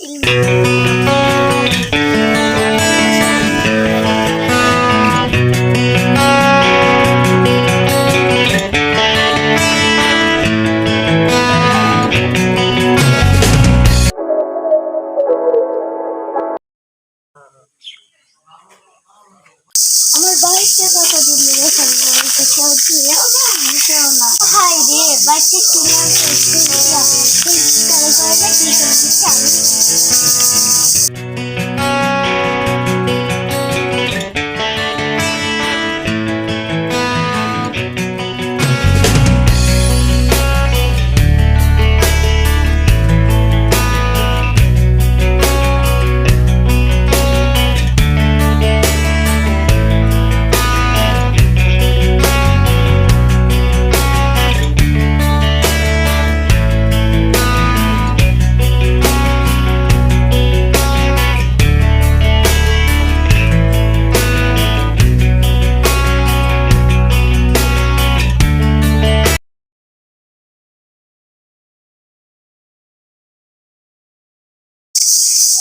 Ama bahçe bakabilir. Bakabilir. Bakabilir. Bakabilir. Bakabilir. Bakabilir. Bakabilir.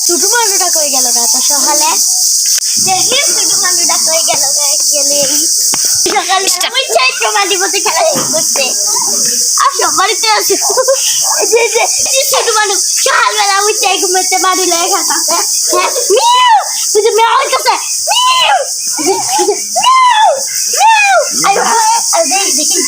ছোট মানুষটা কই গেল রে তো সকালে? দেখি ছোট মানুষটা কই গেল রে গেলে সকালে ওই চাই মালি মধ্যে খেলা করতে আর সবারই আছে। যে যে ছোট মানুষ সকালবেলা ওই চাই ঘুমাতে বাড়ি লাগে খাতাতে হ্যাঁ মিউ! ওই যে মেয়ে আমার কাছে। মিউ! মিউ! মিউ! আর দেখি।